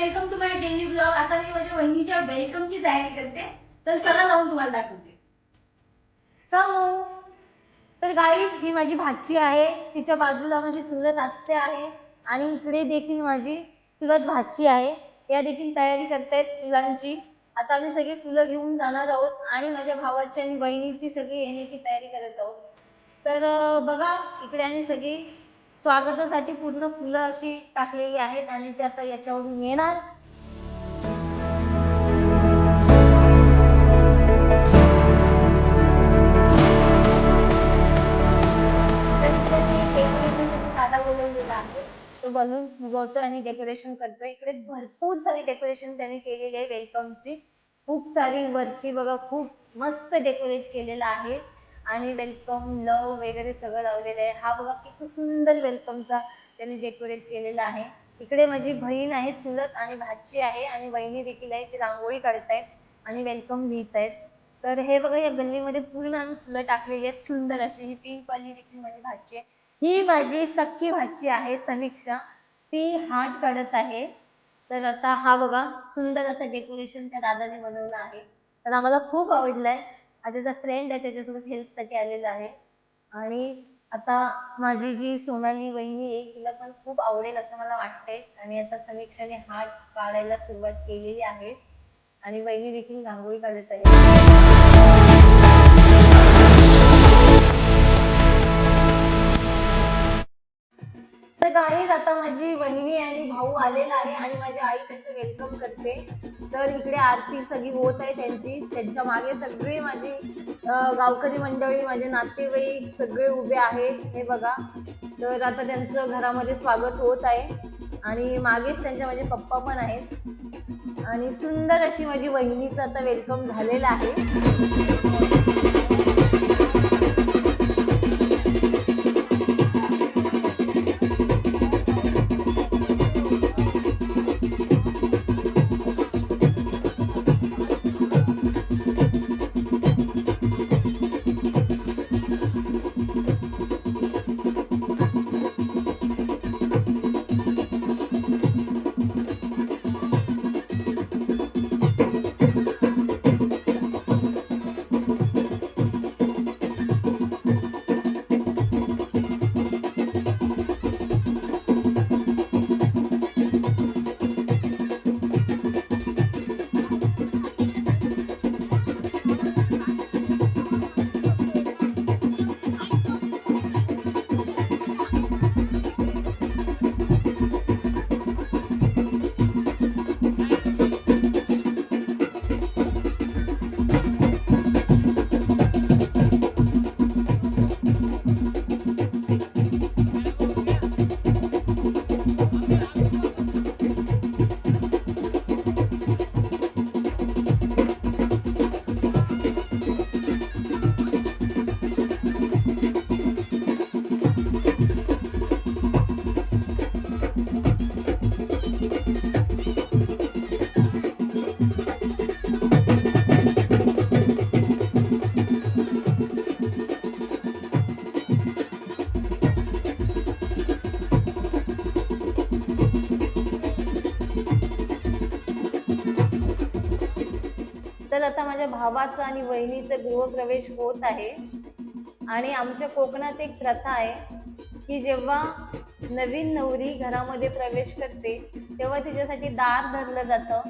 Welcome to my daily blog आता मी माझ्या बहिणीच्या वेलकमची तयारी करते. तर चला जाऊन तुम्हाला दाखवते. सो तर गाईज ही माझी भाची आहे. तिच्या बाजूला माझी चुलत आत्ते आहे. आणि इकडे देखील माझी चुलत भाची आहे. या देखील तयारी करतायत फुलांची आता आम्ही सगळी फुलं घेऊन जाणार आहोत. आणि माझ्या भावाची आणि बहिणीची सगळी येण्याची तयारी करत आहोत. तर बघा इकडे आम्ही सगळी स्वागतासाठी पूर्ण फुलं अशी टाकलेली आहेत आणि ते आता याच्यावरून येणार. आहे. तो बलून फुगवतो आणि डेकोरेशन करतो. इकडे भरपूर सारी डेकोरेशन त्यांनी केलेली आहे. वेलकमची खूप सारी वरती बघा खूप मस्त डेकोरेट केलेलं आहे. आणि वेलकम लव वगैरे सगळं लावलेलं आहे. हा बघा किती सुंदर वेलकमचा त्याने डेकोरेट केलेला आहे. इकडे माझी बहीण आहे चुलत आणि भाची आहे आणि बहिणी देखील आहे ती रांगोळी काढतायत आणि वेलकम लिहित आहेत तर हे बघा या गल्लीमध्ये पूर्ण आम्ही फुलं टाकलेली आहेत. सुंदर अशी ही पिंक वाली देखील माझी भाची आहे. ही माझी सख्खी भाची आहे समीक्षा. ती हात काढत आहे. तर आता हा बघा सुंदर असं डेकोरेशन त्या दादाने बनवलं आहे. तर आम्हाला खूप आवडलं आहे आता त्याचा फ्रेंड आहे त्याच्यासोबत हेल्पसाठी आलेला आहे. आणि आता माझी जी सोनाली वहिनी आहे तिला पण खूप आवडेल असं मला वाटतंय. आणि आता समीक्षाने हात काढायला सुरुवात केलेली आहे. आणि वहिनी देखील रांगोळी काढत आहे. तर गाईज आता माझी बहिणी आणि भाऊ आलेला आहे आणि माझी आई त्यांचं वेलकम करते. तर इकडे आरती सगळी होत आहे त्यांची. त्यांच्या मागे सगळी माझी गावकरी मंडळी माझे नातेवाईक सगळे उभे आहेत. हे बघा. तर आता त्यांचं घरामध्ये स्वागत होत आहे. आणि मागेच त्यांच्या माझे पप्पा पण आहेत. आणि सुंदर अशी माझी वहिनीचं आता वेलकम झालेलं आहे. तर आता माझ्या भावाचा आणि वहिनीचं गृहप्रवेश होत आहे. आणि आमच्या कोकणात एक प्रथा आहे की जेव्हा नवीन नवरी घरामध्ये प्रवेश करते तेव्हा तिच्यासाठी दार धरलं जातं.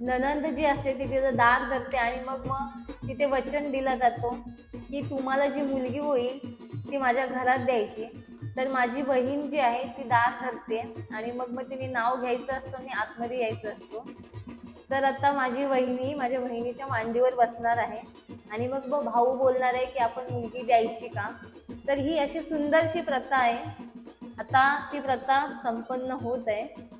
ननंद जी असते ती तिचं दार धरते आणि मग मग तिथे वचन दिला जातो की तुम्हाला जी मुलगी होईल ती माझ्या घरात द्यायची. तर माझी बहीण जी आहे ती दार धरते आणि मग मग तिने नाव घ्यायचं असतं आणि आतमध्ये यायचं असतो. तर आता माझी वहिनी माझ्या बहिणीच्या मांडीवर बसणार आहे. आणि मग मग भाऊ बोलणार आहे की आपण मुलगी द्यायची का? तर ही अशी सुंदरशी प्रथा आहे. आता ती प्रथा संपन्न होत आहे.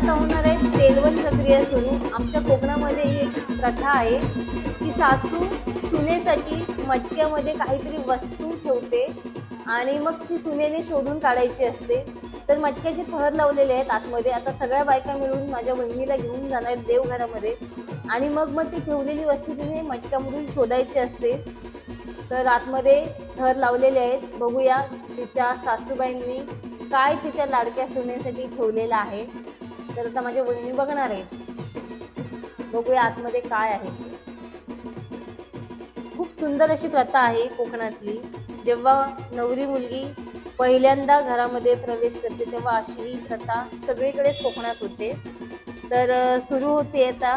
आता होणार आहे तेलवण प्रक्रिया सुरू. आमच्या कोकणामध्ये ही एक प्रथा आहे की सासू सुनेसाठी मटक्यामध्ये काहीतरी वस्तू ठेवते आणि मग ती सुनेने शोधून काढायची असते. तर मटक्याचे थर लावलेले आहेत आतमध्ये. आता सगळ्या बायका मिळून माझ्या बहिणीला घेऊन जाणार आहेत देवघरामध्ये. आणि मग मग ती ठेवलेली वस्तू तिने मटक्यामधून शोधायची असते. तर आतमध्ये थर लावलेले आहेत. बघूया तिच्या सासूबाईंनी काय तिच्या लाडक्या सुनेसाठी ठेवलेलं आहे. तर आता माझ्या वहिनी बघणार आहेत. बघूया आतमध्ये काय आहे खूप सुंदर अशी प्रथा आहे कोकणातली. जेव्हा नवरी मुलगी पहिल्यांदा घरामध्ये प्रवेश करते तेव्हा अशी ही प्रथा सगळीकडेच कोकणात होते. तर सुरू होते आता.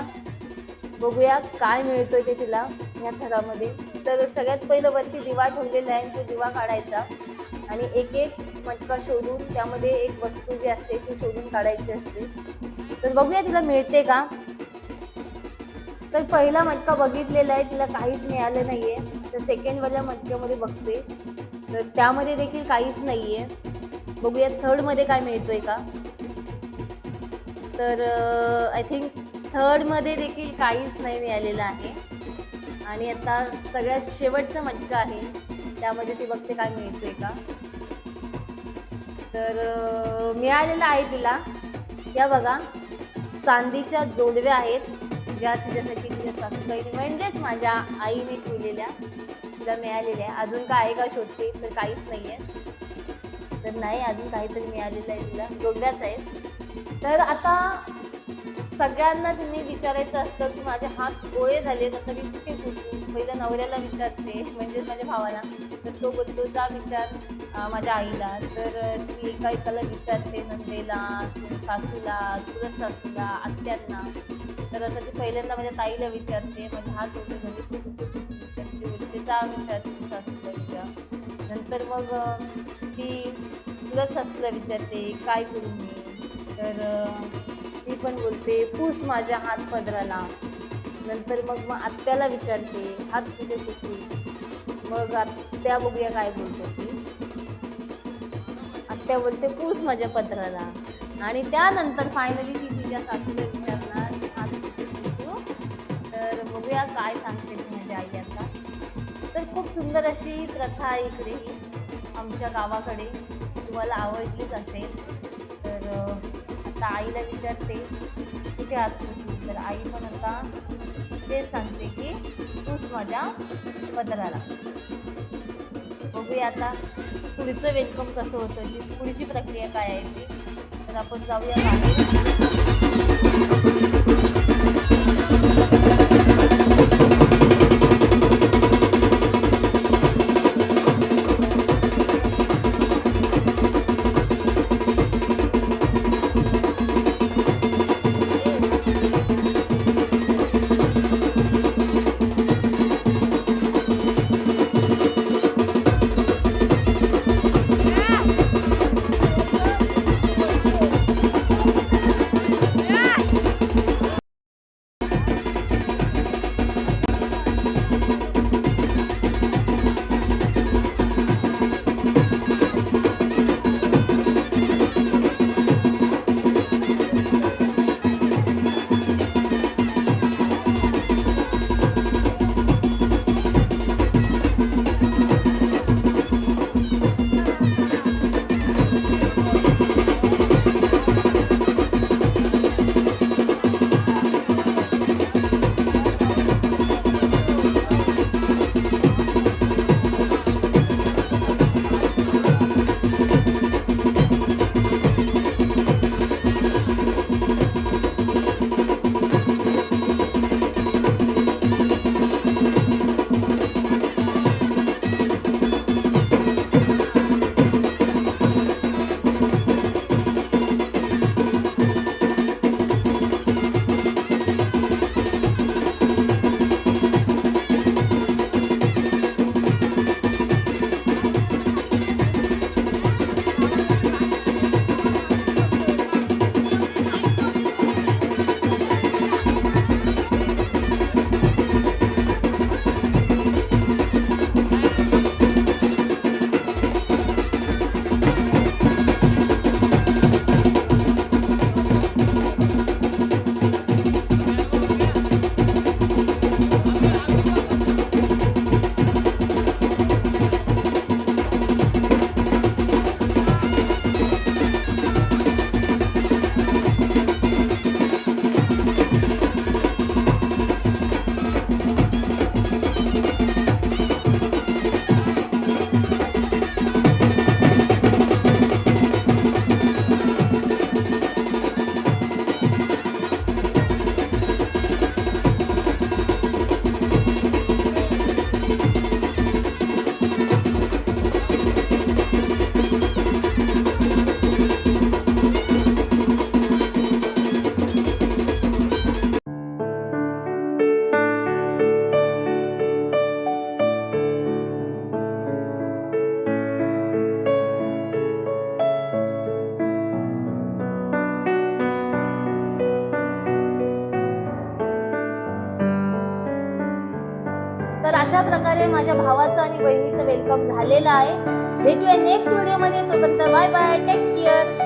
बघूया काय मिळतोय ते तिला ह्या थरामध्ये. तर सगळ्यात पहिलं वरती दिवा ठेवलेला आहे तो दिवा काढायचा. आणि एक एक मटका शोधून त्यामध्ये एक वस्तू जी असते ती शोधून काढायची असते. तर बघूया तिला मिळते का? तर पहिला मटका बघितलेला आहे तिला काहीच मिळालं नाहीये. तर सेकंड वाल्या मटक्यामध्ये बघते. तर त्यामध्ये देखील काहीच नाहीये. बघूया थर्डमध्ये काय मिळतोय का? तर आय थिंक थर्डमध्ये देखील काहीच नाही मिळालेलं आहे. आणि आता सगळ्यात शेवटचा मटका आहे. त्यामध्ये ती बघते काय मिळते का. तर मिळालेलं आहे तिला. या बघा चांदीच्या जोडव्या आहेत. ज्या तिच्यासाठी तिच्या सासूबाईने म्हणजेच माझ्या आईने ठेवलेल्या तिला मिळालेल्या आहे अजून काय आहे का शोधते तर काहीच नाही आहे तर नाही अजून काहीतरी मिळालेलं आहे तिला. जोडव्याच आहेत. तर आता सगळ्यांना तुम्ही विचारायचं असतं की माझे हात गोळे झाले तर मी कुठे पुसू पहिलं नवऱ्याला विचारते म्हणजेच माझ्या भावाला. तर तो बोलतो जा विचार माझ्या आईला. तर ती एका एकाला विचारते नंदेला सासूला चुलत सासूला आत्यांना. तर आता ती पहिल्यांदा माझ्या ताईला विचारते. माझे हात होते झाले ते ती बोलते जा विचारते सासूला विचार नंतर मग ती चुलत सासूला विचारते काय करू मी? तर ती पण बोलते पूस माझ्या हात पदराला. नंतर मग मग आत्याला विचारते हात कुठे पुसू मग आत्या बघूया काय बोलते ती. आत्या बोलते पूस माझ्या पत्राला. आणि त्यानंतर फायनली ती तिच्या सासूला विचारणार की तर बघूया काय सांगते ती माझी आई आता. तर खूप सुंदर अशी प्रथा आहे इकडे ही आमच्या गावाकडे. तुम्हाला आवडलीच असेल. तर आता आईला विचारते कुठे आत तर आई पण आता तेच सांगते. माझ्या पदराला. बघूया आता पुढचं वेलकम कसं होतं ती पुढची प्रक्रिया काय आहे ती. तर आपण जाऊया मागे. माझ्या भावाचं आणि बहिणीचं वेलकम झालेलं आहे. भेटूया नेक्स्ट व्हिडिओमध्ये तोपर्यंत बाय बाय टेक केअर